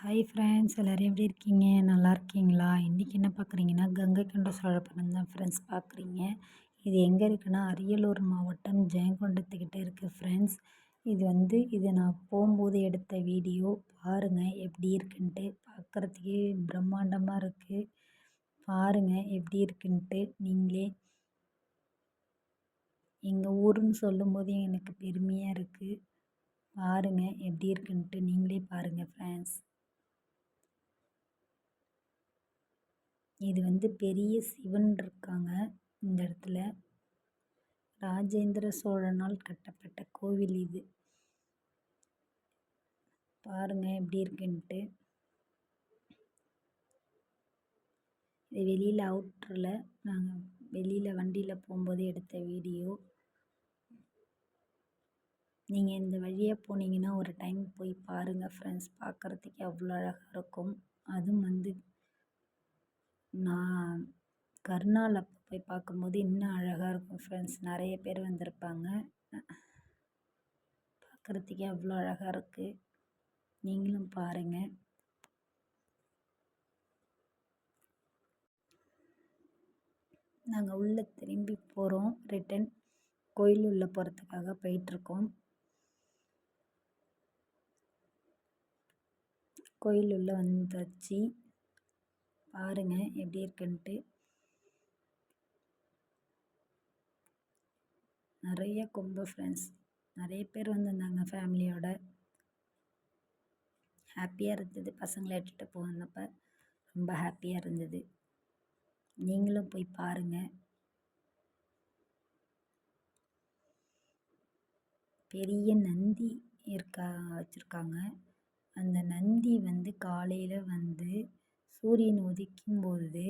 Hi friends எல்லோரும் எப்படி இருக்கீங்க? நல்லா இருக்கீங்களா? இன்றைக்கி என்ன பார்க்குறீங்கன்னா கங்கை கொண்ட சோழபுரம் தான் ஃப்ரெண்ட்ஸ் பார்க்குறீங்க. இது எங்கே இருக்குன்னா அரியலூர் மாவட்டம் ஜெயங்கொண்டத்துக்கிட்ட இருக்குது ஃப்ரெண்ட்ஸ் இது வந்து இது நான் போகும்போது எடுத்த வீடியோ பாருங்கள் எப்படி இருக்குன்ட்டு. பார்க்குறதுக்கே பிரம்மாண்டமாக இருக்குது பாருங்கள் எப்படி இருக்குன்ட்டு. நீங்களே எங்கள் ஊருன்னு சொல்லும்போது எனக்கு பெருமையாக இருக்குது பாருங்கள் எப்படி இருக்குன்ட்டு. நீங்களே பாருங்கள் ஃப்ரெண்ட்ஸ் இது வந்து பெரிய சிவன் இருக்காங்க இந்த இடத்துல. ராஜேந்திர சோழனால் கட்டப்பட்ட கோவில் இது. பாருங்க எப்படி இருக்குன்ட்டு. இது வெளியில் அவுட்ரில் நாங்கள் வெளியில் வண்டியில் போகும்போது எடுத்த வீடியோ. நீங்கள் இந்த வழியாக போனீங்கன்னா ஒரு டைம் போய் பாருங்கள் ஃப்ரெண்ட்ஸ் பார்க்குறதுக்கே அவ்வளோ அழகாக இருக்கும். அதுவும் வந்து நான் கருநாள் அப்போ போய் பார்க்கும்போது இன்னும் அழகாக இருக்கும் ஃப்ரெண்ட்ஸ் நிறைய பேர் வந்திருப்பாங்க. பார்க்குறதுக்கே அவ்வளோ அழகாக இருக்குது நீங்களும் பாருங்கள் நாங்கள் உள்ளே திரும்பி போகிறோம் ரிட்டன் கோயில் உள்ளே போகிறதுக்காக போயிட்டுருக்கோம். கோயில் உள்ளே வந்தாச்சு. பாருங்கள் எப்படி இருக்குன்ட்டு. நிறைய கொம்பு ஃப்ரெண்ட்ஸ் நிறைய பேர் வந்திருந்தாங்க ஃபேமிலியோட ஹாப்பியாக இருந்தது. பசங்களை எடுத்துகிட்டு போனப்போ ரொம்ப ஹாப்பியாக இருந்தது. நீங்களும் போய் பாருங்கள் பெரிய நந்தி இருக்கா வச்சுருக்காங்க. அந்த நந்தி வந்து காலையில் வந்து சூரியன் உதிக்கும் பொழுது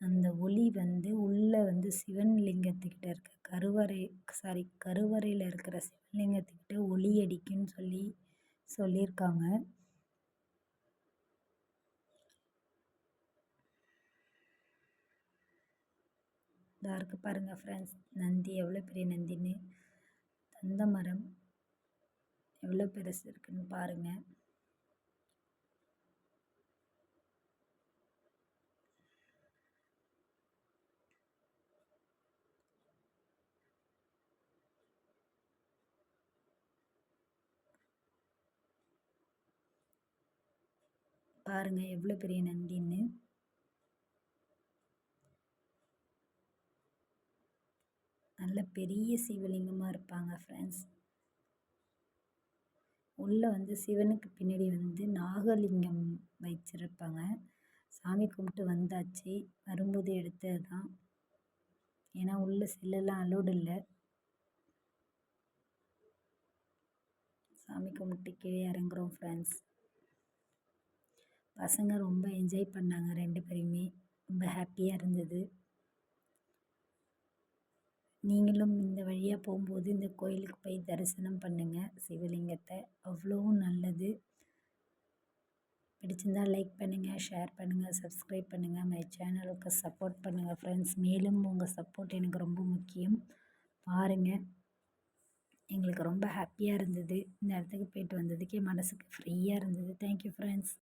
அந்த ஒளி வந்து உள்ளே வந்து சிவன் லிங்கத்துக்கிட்ட இருக்க கருவறை சாரி கருவறையில் இருக்கிற சிவலிங்கத்துக்கிட்ட ஒளி அடிக்குன்னு சொல்லி சொல்லியிருக்காங்க. இதாக இருக்குது பாருங்கள் ஃப்ரெண்ட்ஸ் நந்தி எவ்வளோ பெரிய நந்தின்னு. தந்த மரம் எவ்வளோ பெருசு இருக்குன்னு பாருங்கள் பாருங்கள் எவ்வளோ பெரிய நந்தின்னு. நல்ல பெரிய சிவலிங்கமாக இருப்பாங்க ஃப்ரெண்ட்ஸ் உள்ளே வந்து சிவனுக்கு பின்னாடி வந்து நாகலிங்கம் வச்சிருப்பாங்க சாமி கும்பிட்டு வந்தாச்சு. வரும்போது எடுத்தது தான் ஏன்னா உள்ளே செல்லெல்லாம் அலோடு இல்லை. சாமி கும்பிட்டு கீழே இறங்குறோம் ஃப்ரெண்ட்ஸ் பசங்க ரொம்ப என்ஜாய் பண்ணாங்க ரெண்டு பேருமே ரொம்ப ஹாப்பியாக இருந்தது. நீங்களும் இந்த வழியாக போகும்போது இந்த கோயிலுக்கு போய் தரிசனம் பண்ணுங்கள் சிவலிங்கத்தை. அவ்வளோவும் நல்லது. பிடிச்சிருந்தால் லைக் பண்ணுங்கள் ஷேர் பண்ணுங்கள் சப்ஸ்கிரைப் பண்ணுங்கள் மை சேனலுக்கு சப்போர்ட் பண்ணுங்கள் ஃப்ரெண்ட்ஸ் மேலும் உங்கள் சப்போர்ட் எனக்கு ரொம்ப முக்கியம். பாருங்கள் எங்களுக்கு ரொம்ப ஹாப்பியாக இருந்தது. இந்த இடத்துக்கு போயிட்டு வந்ததுக்கே மனசுக்கு ஃப்ரீயாக இருந்தது. Thank you friends